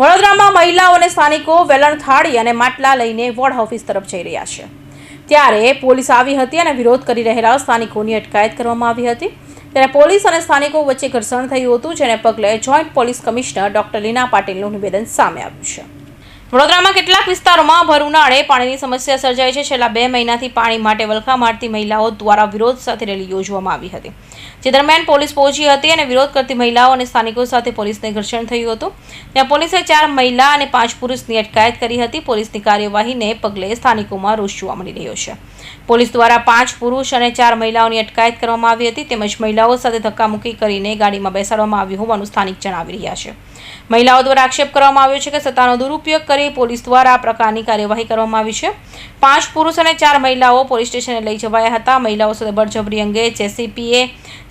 વડોદરામાં મહિલાઓ અને સ્થાનિકો વેલણ થાળી અને માટલા લઈને વોર્ડ ઓફિસ તરફ જઈ રહ્યા છે. ત્યારે પોલીસ આવી હતી અને વિરોધ કરી રહેલા સ્થાનિકોની અટકાયત કરવામાં આવી હતી. ત્યારે પોલીસ અને સ્થાનિકો વચ્ચે ઘર્ષણ થયું હતું, જેને પગલે joint police commissioner doctor Leena પાટીલનું નિવેદન સામે આવ્યું છે. વડોદરામાં કેટલાક વિસ્તારોમાં ભર ઉનાળે પાણીની સમસ્યા સર્જાઈ છે. છેલ્લા બે મહિનાથી પાણી માટે વલખા મારતી મહિલાઓ દ્વારા વિરોધ સાથે રેલી યોજવામાં આવી હતી, જે દરમિયાન પોલીસ પહોંચી હતી અને વિરોધ કરતી મહિલાઓ અને સ્થાનિકો સાથે પોલીસને ઘર્ષણ થયું હતું. ત્યાં પોલીસે ચાર મહિલા અને પાંચ પુરુષની અટકાયત કરી હતી. પોલીસની કાર્યવાહીને પગલે સ્થાનિકોમાં રોષ જોવા મળી રહ્યો છે. પોલીસ દ્વારા પાંચ પુરુષ અને ચાર મહિલાઓની અટકાયત કરવામાં આવી હતી. તેમજ મહિલાઓ સાથે ધક્કામુક્કી કરીને ગાડીમાં બેસાડવામાં આવ્યું હોવાનું સ્થાનિક જણાવી રહ્યા છે. મહિલાઓ દ્વારા આક્ષેપ કરવામાં આવ્યો છે કે સત્તાનો દુરુપયોગ કરી પોલીસ દ્વારા આ પ્રકારની કાર્યવાહી કરવામાં આવી છે. પાંચ પુરુષ અને ચાર મહિલાઓ પોલીસ સ્ટેશને લઈ જવાયા હતા. મહિલાઓ સાથે બળજબરી અંગે જેસીપીએ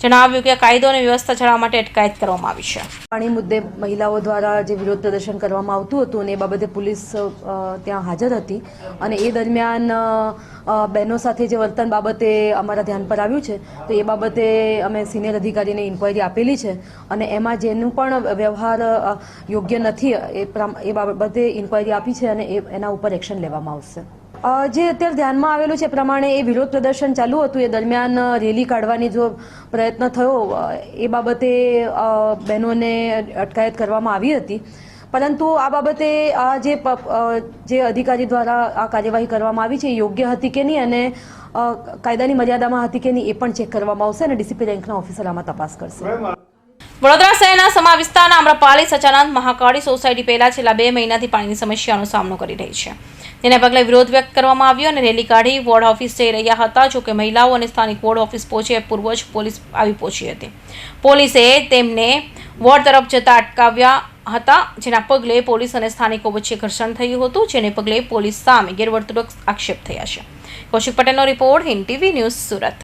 જણાવ્યું કે કાયદો અને વ્યવસ્થા જાળવવા માટે અટકાયત કરવામાં આવી છે. પાણી મુદ્દે મહિલાઓ દ્વારા જે વિરોધ પ્રદર્શન કરવામાં આવતું હતું અને એ બાબતે પોલીસ ત્યાં હાજર હતી અને એ દરમિયાન બહેનો સાથે જે વર્તન બાબતે અમારા ધ્યાન પર આવ્યું છે, તો એ બાબતે અમે સિનિયર અધિકારીને ઇન્ક્વાયરી આપેલી છે અને એમાં જેનું પણ વ્યવહાર યોગ્ય નથી, એ બાબતે ઇન્ક્વાયરી આપી છે અને એના ઉપર એક્શન લેવામાં આવશે. જે અત્યારે ધ્યાનમાં આવેલું છે પ્રમાણે એ વિરોધ પ્રદર્શન ચાલુ હતું, એ દરમિયાન રેલી કાઢવાની જો પ્રયત્ન થયો એ બાબતે બહેનોને અટકાયત કરવામાં આવી હતી. પરંતુ આ બાબતે આ જે જે અધિકારી દ્વારા આ કાર્યવાહી કરવામાં આવી છે યોગ્ય હતી કે નહીં અને કાયદાની મર્યાદામાં હતી કે નહીં એ પણ ચેક કરવામાં આવશે અને ડીસીપી રેન્કના ઓફિસર આમાં તપાસ કરશે. વડોદરા શહેરના સમા વિસ્તારના આમ્રપાલી સચાનંદ મહાકાળી સોસાયટી પહેલા છેલ્લા બે મહિનાથી પાણીની સમસ્યાનો સામનો કરી રહી છે. તેના પગલે વિરોધ વ્યક્ત કરવામાં આવ્યો અને રેલી કાઢી વોર્ડ ઓફિસ જઈ રહ્યા હતા જોકે મહિલાઓ અને સ્થાનિક વોર્ડ ઓફિસ પહોંચે પૂર્વ જ પોલીસ આવી પહોંચી હતી. પોલીસે તેમને વોર્ડ તરફ જતા અટકાવ્યા હતા, જેના પગલે પોલીસ અને સ્થાનિકો વચ્ચે ઘર્ષણ થયું હતું, જેને પગલે પોલીસ સામે ગેરવર્તણૂક આક્ષેપ થયા છે. કૌશિક પટેલનો report Hind TV news Surat.